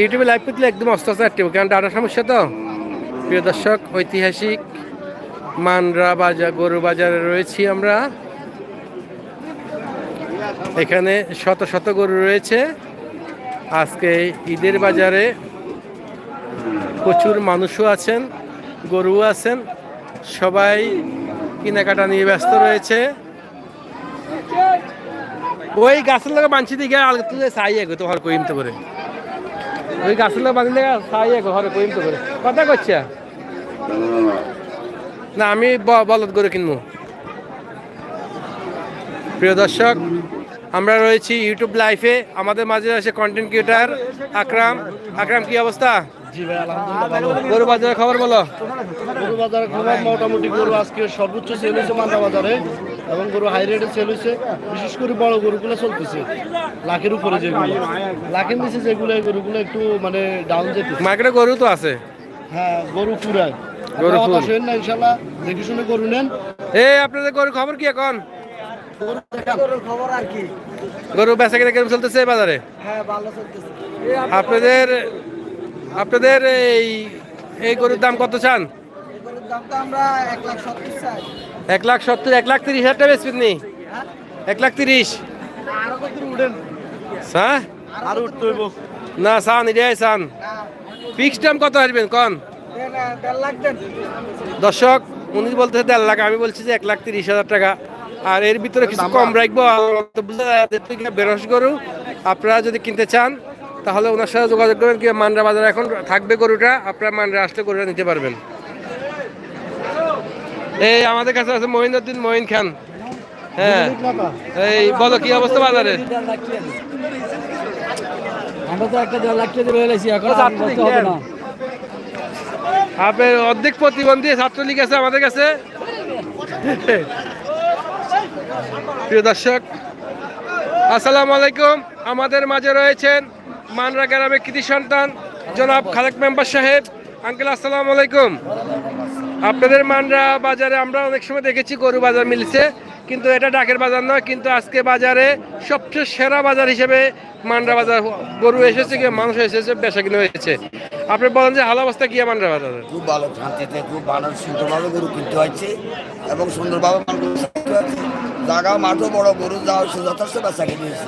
ইউটিউবে লাইভ করলে একদম অস্ত অস্ত কারণ ডাটার সমস্যা তো। প্রিয় দর্শক, ঐতিহাসিক মানরা বাজার, গরু বাজারে রয়েছি আমরা। এখানে শত শত গরু রয়েছে। আজকে ঈদের বাজারে প্রচুর মানুষও আছেন, গরুও আছেন, সবাই কেনাকাটা নিয়ে ব্যস্ত রয়েছে। ওই গাছের লোক মানছি দিকে আলগে তুই চাই এগো তোমার কইম তো করে। ওই গাছের লোক বাঁধিলে চাই এগো ঘরে কইম তো করে। কথা করছে না, আমি বলদ করে কিনবো। প্রিয় দর্শক আমরা রয়েছি ইউটিউব লাইভে আমাদের মাঝে আছে কন্টেন্ট ক্রিয়েটার আকরাম। আকরাম কি অবস্থা? গরু বাজারের খবর বলো। গরু বাজার খবর মোটামুটি গরু আজকে সর্বোচ্চ সেল হয়েছে মান্ডা বাজারে এবং গরু হাই রেটে সেল হয়েছে। বিশেষ করে বড় গরুগুলো চলতেছে। লাখের উপরে যেগুলো। লাখের নিচে যেগুলো গরুগুলো একটু মানে ডাউন যেতেছে। মার্কেটে গরু তো আছে। হ্যাঁ গরু পুরায়। গরু গরু। না ইনশাল্লাহ দেখে শুনে গরু নেন। এই আপনাদের গরুর খবর কি এখন গরুর খবর আর কি গরু বেচা কিনা কেমন চলতেছে বাজারে? আপনাদের আপনাদের এই এই গরুর দাম কত চান? এক লাখ সত্তর এক লাখ তিরিশ হাজার টাকা বেচবেন নি? এক লাখ তিরিশ? হ্যাঁ? না চান এটাই চান। ফিক্স দাম কত আসবেন কন? দর্শক উনি বলতেছে দেড় লাখ আমি বলছি যে এক লাখ তিরিশ হাজার টাকা। আর এর ভিতরে কিছু কম রাখব বেরস গরু আপনারা যদি কিনতে চান তাহলে ওনার সাথে যোগাযোগ করবেন কি মানরা বাজারে এখন থাকবে গরুটা আপনারা মানরা আসলে গরুটা নিতে পারবেন। এই আমাদের কাছে আছে মহিনুদ্দিন মহিন খান। হ্যাঁ এই বলো কি অবস্থা বাজারে? না। আপনার অর্ধেক প্রতিবন্ধী ছাত্রলীগ আছে আমাদের কাছে? প্রিয় দর্শক, আসসালামু আলাইকুম। আমাদের মাঝে রয়েছেন মানরা গ্রামের কৃতি সন্তান, জনাব খালেক মেম্বার সাহেব। আঙ্কেল, আসসালামু আলাইকুম। আপনাদের মানরা বাজারে আমরা অনেক সময় দেখেছি গরু বাজার মিলছে, কিন্তু এটা ডাকের বাজার নয়, কিন্তু আজকে বাজারে সবচেয়ে সেরা বাজার হিসেবে মানরা বাজার গরু এসেছে কি মানুষ এসেছে, বেচা কিনে হয়েছে। আপনি বলেন যে হাল অবস্থা কি মানরা বাজারে খুব ভালো শান্তিতে, খুব ভালো সুন্দরভাবে গরু কিনতে হয়েছে এবং সুন্দরভাবে জায়গা মাঠও বড় গরু যা হচ্ছে যথেষ্ট বেচা কিনেছে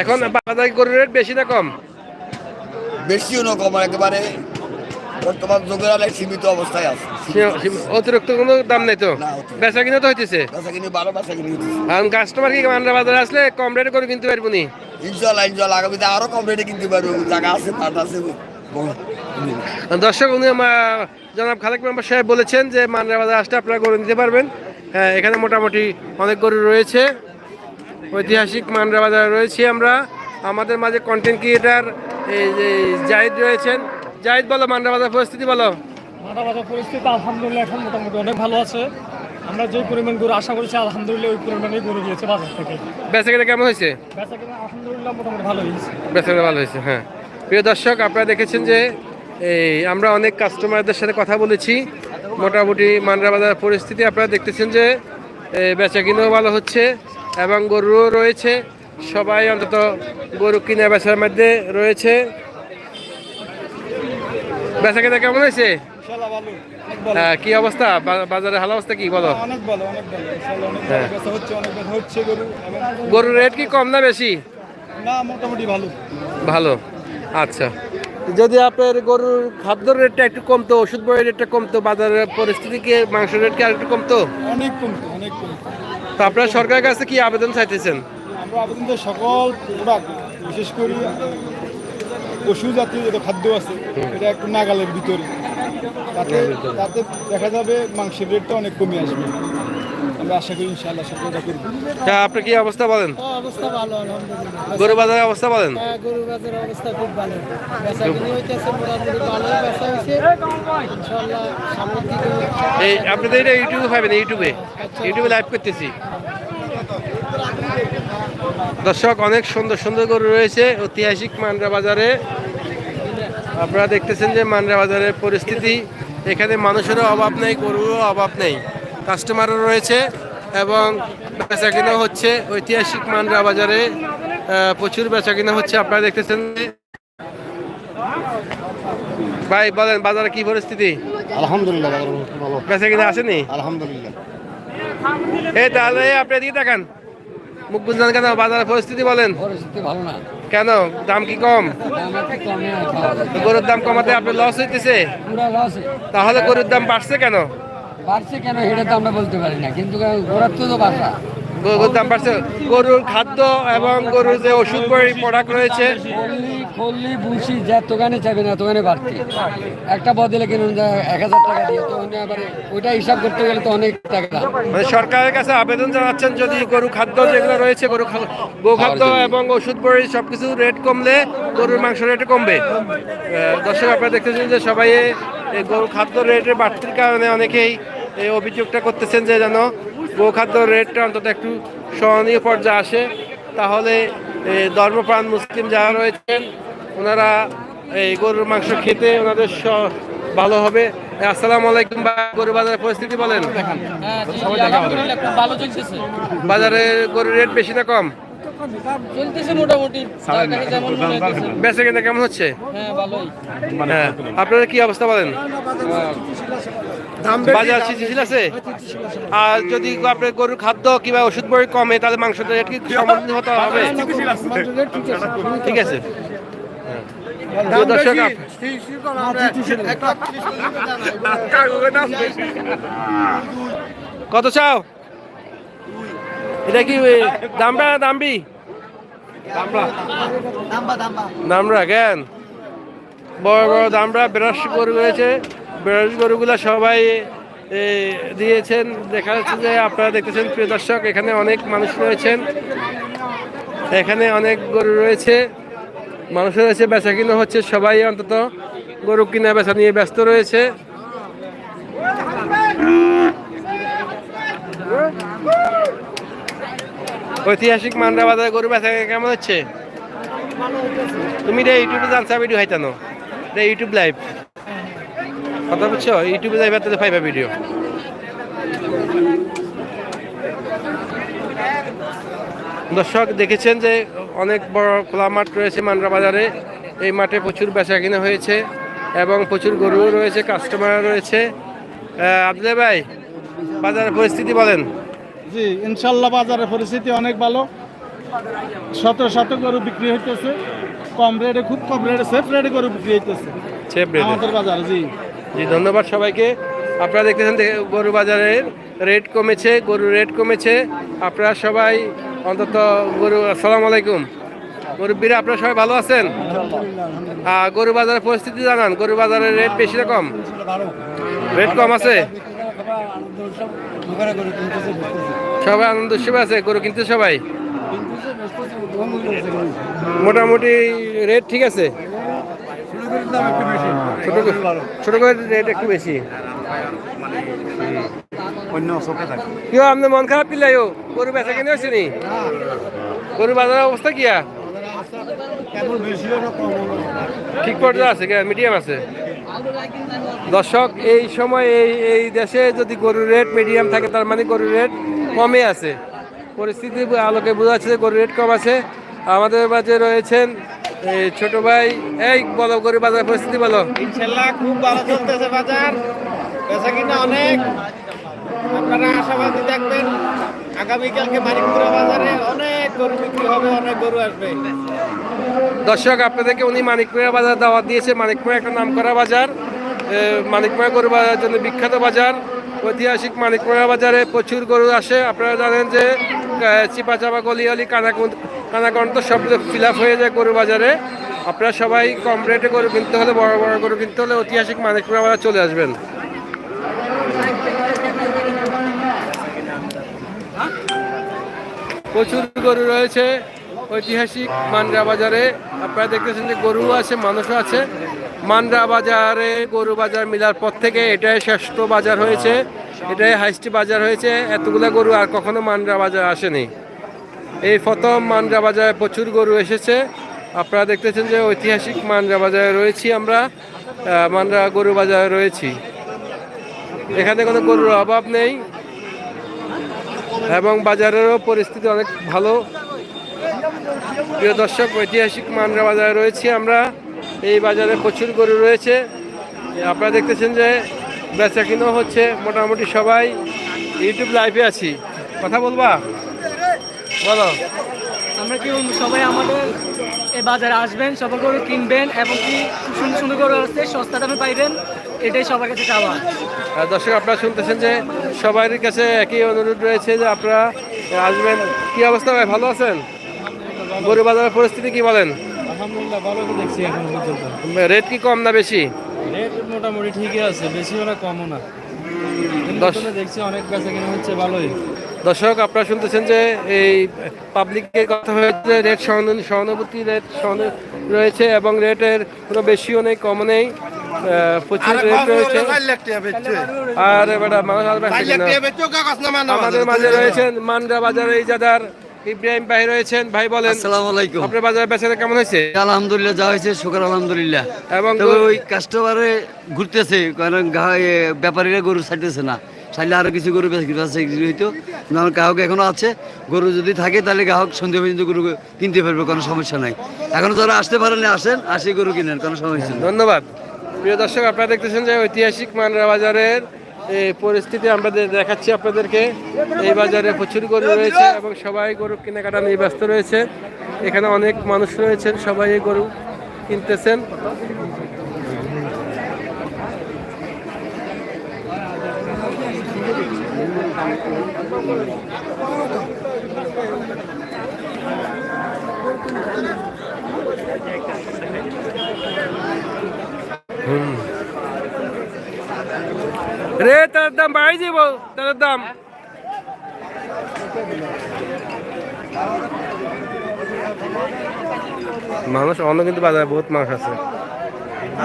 এখন বাজারে গরুর রেট বেশি না কম? বেশিও না কম একেবারে বর্তমান যুগের আলে সীমিত অবস্থায় আছে। অতিরিক্ত কোনো দাম নেই তো? বেচা কিনে তো হইতেছে? বেচা কিনে ভালো বেচা কিনে কারণ কাস্টমার কি মানরা বাজারে আসলে কম রেটে করে কিনতে পারব নি? ইনশাল্লাহ ইনশাল্লাহ আগামীতে আরও কম রেটে কিনতে পারব। জায়গা আছে মাঠ আছে দর্শক উনি মা- জনাব খালেক মেম্বার সাহেব বলেছেন যে মানরা বাজার আসলে আপনারা গরু নিতে পারবেন। হ্যাঁ এখানে মোটামুটি অনেক গরু রয়েছে। ঐতিহাসিক মানরা বাজারে রয়েছি আমরা। আমাদের মাঝে কন্টেন্ট ক্রিয়েটার এই যে জাহিদ রয়েছেন। জাহিদ বলো মানরা বাজার পরিস্থিতি বলো। মাথা ব্যথা পরিস্থিতি আলহামদুলিল্লাহ এখন মোটামুটি অনেক ভালো আছে। আমরা যে পরিমাণ গরু আশা করেছি আলহামদুলিল্লাহ ওই পরিমাণেই গরু গিয়েছে বাজার থেকে। বেচা কিনা কেমন হয়েছে? বেচা কিনা আলহামদুলিল্লাহ মোটামুটি ভালো হয়েছে। বেচারা ভালো হয়েছে হ্যাঁ। প্রিয় দর্শক আপনারা দেখেছেন যে এই আমরা অনেক কাস্টমারদের সাথে কথা বলেছি। মোটামুটি মানরা বাজার পরিস্থিতি আপনারা দেখতেছেন যে বেচা কিনেও ভালো হচ্ছে এবং গরুও রয়েছে। সবাই অন্তত গরু কিনে বেচার মধ্যে রয়েছে। বেচা কিনা কেমন হয়েছে? ভালো হ্যাঁ, কি অবস্থা? বা- বাজারের হাল অবস্থা কি বলো? ভালো ভালো। হ্যাঁ। ভালো গরুর রেট কি কম না বেশি? না মোটামুটি ভালো। ভালো। আচ্ছা। যদি আপনার গরুর খাদ্যর রেটটা একটু কমতো ওষুধ বইয়ের রেটটা কমতো বাজারের পরিস্থিতি কি মাংসের রেট কি আর একটু কমতো? অনেক কমতো অনেক কমতো। তো আপনারা সরকারের কাছে কি আবেদন চাইতেছেন? আমরা আবেদন তো সকল প্রোডাক্ট বিশেষ করে পশু জাতীয় যত খাদ্য আছে এটা একটু নাগালের ভিতরে। তাতে তাতে দেখা যাবে মাংসের রেটটা অনেক কমে আসবে। আমরা আশা করি ইনশাআল্লাহ সফলতা করব। তা আপনি কি অবস্থা বলেন? অবস্থা ভালো আলহামদুলিল্লাহ। গরু বাজারের অবস্থা বলেন? হ্যাঁ, গরু বাজারের অবস্থা খুব ভালো। বেচা কিনে হইতেছে মোটামুটি ভালোই বেচা হয়েছে ইনশাআল্লাহ সামনের দিকে এই আপনাদের এটা ইউটিউবে পাবেন ইউটিউবে। ইউটিউবে লাইভ করতেছি। দর্শক অনেক সুন্দর সুন্দর গরু রয়েছে ঐতিহাসিক মান্ডা বাজারে। আপনারা দেখতেছেন যে মান্ডা বাজারের পরিস্থিতি। এখানে মানুষেরও অভাব নেই গরুরও অভাব নেই। কাস্টমারও রয়েছে এবং বেচা কিনা হচ্ছে ঐতিহাসিক মান্ডা বাজারে প্রচুর বেচা কিনা হচ্ছে আপনারা দেখতেছেন। ভাই বলেন বাজারে কি পরিস্থিতি? আলহামদুলিল্লাহ ভালো। বেচা কিনা আসেনি? আলহামদুলিল্লাহ। এই তাহলে আপনি এদিকে দেখান মুখ কেন? বাজারের পরিস্থিতি বলেন। পরিস্থিতি ভালো না। কেন? দাম কি কম? গরুর দাম কমাতে আপনার লস হইতেছে। তাহলে গরুর দাম বাড়ছে কেন? বাড়ছে কেন সেটা তো আমরা বলতে পারি না কিন্তু ঘোরার তো বাসা। গরুর দাম বাড়ছে। গরুর খাদ্য এবং গরুর যে ওষুধ প্রোডাক্ট রয়েছে। খল্লি বুসি যা দোকানে চাবে না দোকানে বাড়তি। একটা বদলে কিনুন এক হাজার টাকা দিয়ে তো আবার ওইটা হিসাব করতে গেলে তো অনেক টাকা মানে সরকারের কাছে আবেদন জানাচ্ছেন যদি গরু খাদ্য যেগুলো রয়েছে গরু গোখাদ্য এবং ওষুধ বড়ি সবকিছু রেট কমলে গরুর মাংস রেট কমবে। দর্শক আপনারা দেখতেছেন যে সবাই গরু খাদ্য রেটের বাড়তির কারণে অনেকেই এই অভিযোগটা করতেছেন যে যেন গোখাদ্য রেটটা অন্তত একটু সহনীয় পর্যায়ে আসে। তাহলে ধর্মপ্রাণ মুসলিম যারা রয়েছেন ওনারা এই গরুর মাংস খেতে ওনাদের স- ভালো হবে। আসসালামু আলাইকুম বা গরু বাজারের পরিস্থিতি বলেন। বাজারে গরুর রেট বেশি না কম। বেচা কেনা কেমন হচ্ছে? হ্যাঁ ভালোই। হ্যাঁ কি অবস্থা বলেন? বাজার স্থিতিশীল আছে? আর যদি আপনার গরুর খাদ্য কিংবা ওষুধ বড়ি কমে তাহলে রেট কি হতে হবে? ঠিক আছে। হ্যাঁ। দর্শক কত চাও? এটা কি না দামবি দামড়া। কেন? বড় বড় দামরা বেরাস গরু রয়েছে। বেরাস গরুগুলা সবাই দিয়েছেন। দেখা যাচ্ছে যে আপনারা দেখতেছেন, প্রিয় দর্শক, এখানে অনেক মানুষ রয়েছেন। এখানে অনেক গরু রয়েছে। মানুষ রয়েছে বেচা কিনা হচ্ছে, সবাই অন্তত গরু কিনা বেচা নিয়ে ব্যস্ত রয়েছে। ঐতিহাসিক মান্ডা বাজারে গরু বেচা কেমন হচ্ছে? তুমি এটা ইউটিউবে জানছা ভিডিও হাইতানো। এটা ইউটিউব লাইভ। কথা বুঝছ ইউটিউবে যাইবা তাহলে পাইবা ভিডিও দর্শক দেখেছেন যে অনেক বড় খোলা মাঠ রয়েছে মান্ডা বাজারে। এই মাঠে প্রচুর বেচা কিনা হয়েছে এবং প্রচুর গরুও রয়েছে কাস্টমার রয়েছে। আহ, ভাই বাজারের পরিস্থিতি বলেন। জি ইনশাল্লাহ বাজারের পরিস্থিতি অনেক ভালো। শত শত গরু বিক্রি হইতেছে। কম রেটে খুব কম রেটে সেফ রেটে গরু বিক্রি হইতেছে। আমাদের বাজারে জি। জি ধন্যবাদ সবাইকে। আপনারা দেখতেছেন গরু বাজারের রেট কমেছে গরুর রেট কমেছে। আপনারা সবাই অন্তত গরু আসসালামু আলাইকুম। গরুবিরা আপনারা সবাই ভালো আছেন? গরু বাজারের পরিস্থিতি জানান। গরু বাজারের রেট বেশি না কম? রেট কম আছে? সবাই আনন্দ উৎসবে আছে? গরু কিনতে সবাই? মোটামুটি রেট ঠিক আছে? ছোট করে- ছোট করে রেট একটু বেশি। আপনি মন খারাপ পিলাই ও? গরু বেচা কিনে হয়েছে নি? গরু বাজারের অবস্থা কিয়া ঠিক পর্যায়ে আছে মিডিয়াম আছে। দর্শক এই সময় এই এই দেশে যদি গরুর রেট মিডিয়াম থাকে তার মানে গরুর রেট কমে আছে। পরিস্থিতি আলোকে বোঝা যাচ্ছে যে গরুর রেট কম আছে। আমাদের মাঝে রয়েছেন ছোট ভাই এই বলো গরু বাজার পরিস্থিতি বলো। ইনশাল্লাহ খুব ভালো চলতেছে বাজার। বেচা কিনা অনেক। আপনারা আশাবাদী দেখবেন আগামীকালকে মানিকপুরা বাজারে অনেক গরু বিক্রি হবে অনেক গরু আসবে। দর্শক আপনাদেরকে উনি মানিকপুরা বাজার দাওয়াত দিয়েছে মানিকপুরা একটা নামকরা বাজার। এ, মানিকপুরা গরু বাজার জন্য বিখ্যাত বাজার। ঐতিহাসিক মানিকপুরা বাজারে প্রচুর গরু আসে। আপনারা জানেন যে চিপা চাপা গলিয়ালি, কানাকুন্দ কানাকন্ত সব ফিল হয়ে যায় গরু বাজারে। আপনারা সবাই কম রেটে গরু কিনতে হলে, বড় বড় গরু কিনতে হলে ঐতিহাসিক মানিকপুরা বাজার চলে আসবেন। প্রচুর গরু রয়েছে ঐতিহাসিক মান্ডা বাজারে। আপনারা দেখতেছেন যে গরু আছে, মানুষও আছে। মান্ডা বাজারে গরু বাজার মিলার পর থেকে এটাই শ্রেষ্ঠ বাজার হয়েছে এটাই হাইস্ট বাজার হয়েছে। এতগুলা গরু আর কখনো মান্ডা বাজার আসেনি। এই প্রথম মানরা বাজারে প্রচুর গরু এসেছে। আপনারা দেখতেছেন যে ঐতিহাসিক মানরা বাজারে রয়েছি আমরা আহ, গরু বাজারে রয়েছি। এখানে কোনো গরুর অভাব নেই এবং বাজারেরও পরিস্থিতি অনেক ভালো। প্রিয় দর্শক ঐতিহাসিক মানরা বাজারে রয়েছি আমরা। এই বাজারে প্রচুর গরু রয়েছে। আপনারা দেখতেছেন যে বেচা কিনো হচ্ছে মোটামুটি সবাই ইউটিউব লাইভে আছি। কথা বলবা? বলো। আমরা কি সবাই আমাদের এই বাজারে আসবেন সবার করে কিনবেন এবং কি সুন্দর সুন্দর করে আসছে সস্তা দামে পাইবেন এটাই সবার কাছে চাওয়া। দর্শক আপনারা শুনতেছেন যে সবার কাছে একই অনুরোধ রয়েছে যে আপনারা আসবেন। কি অবস্থা ভাই ভালো আছেন? গরু বাজারের পরিস্থিতি কি বলেন? আলহামদুলিল্লাহ ভালো তো দেখছি এখন পর্যন্ত। রেট কি কম না বেশি? রেট মোটামুটি ঠিকই আছে বেশিও না কমও না। দেখছি অনেক বেচা কিনা হচ্ছে ভালোই। দর্শক আপনারা শুনতেছেন যে এই পাবলিকের কথা হয়েছে রেট সহানু- সহানুভূতি রেট রয়েছে এবং রেটের কোনো বেশিও নেই কম নেই। প্রচুর রেট রয়েছে। আর এবার মানুষ। আমাদের মাঝে রয়েছেন মান্ডা বাজারে ইজাদার ইব্রাহিম ভাই রয়েছেন। ভাই বলেন আসসালামু আলাইকুম। আপনার বাজারে বেচারা কেমন হয়েছে? আলহামদুলিল্লাহ যা হয়েছে শুকর আলহামদুলিল্লাহ। এবং ওই কাস্টমারে ঘুরতেছে কারণ ব্যাপারীরা গরু ছাড়তেছে না। চাইলে আরও কিছু গরু বেশি হইতো। আমার গ্রাহক এখনও আছে। গরু যদি থাকে তাহলে গ্রাহক সন্ধ্যা পর্যন্ত গরু কিনতে পারবে কোনো সমস্যা নাই। এখনও যারা আসতে পারেন আসেন আসে গরু কিনেন কোনো সমস্যা নেই। ধন্যবাদ। প্রিয় দর্শক আপনারা দেখতেছেন যে ঐতিহাসিক মানরা বাজারের পরিস্থিতি আমরা দেখাচ্ছি আপনাদেরকে। এই বাজারে প্রচুর গরু রয়েছে এবং সবাই গরু কেনাকাটা নিয়ে ব্যস্ত রয়েছে। এখানে অনেক মানুষ রয়েছেন, সবাই এই গরু কিনতেছেন। রে তার দাম বাড়াই দিব তার দাম। মানুষ অন্য কিন্তু বাজারে বহুত মানুষ আছে।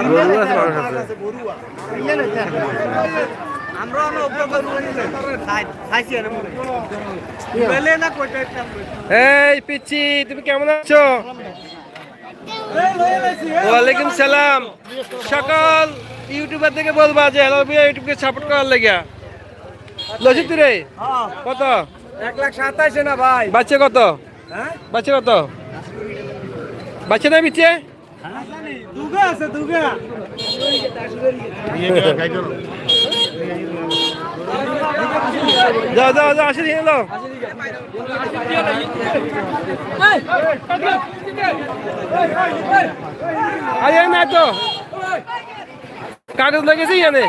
গরু আছে মানুষ আছে। এই পিচ্ছি তুমি কেমন আছো? ওয়ালাইকুম সালাম সকাল ইউটিউবার থেকে বলবা যে হ্যালো বিয়া ইউটিউবকে সাপোর্ট করার লেগে লজিত রে কত এক লাখ সাতাইশে না ভাই বাচ্চা কত বাচ্চা কত বাচ্চা না বিচ্ছে দুগা আছে দুগা যাও যাও যাও আসে এলো Ayo yang itu. Kagak lagi sih ya nih.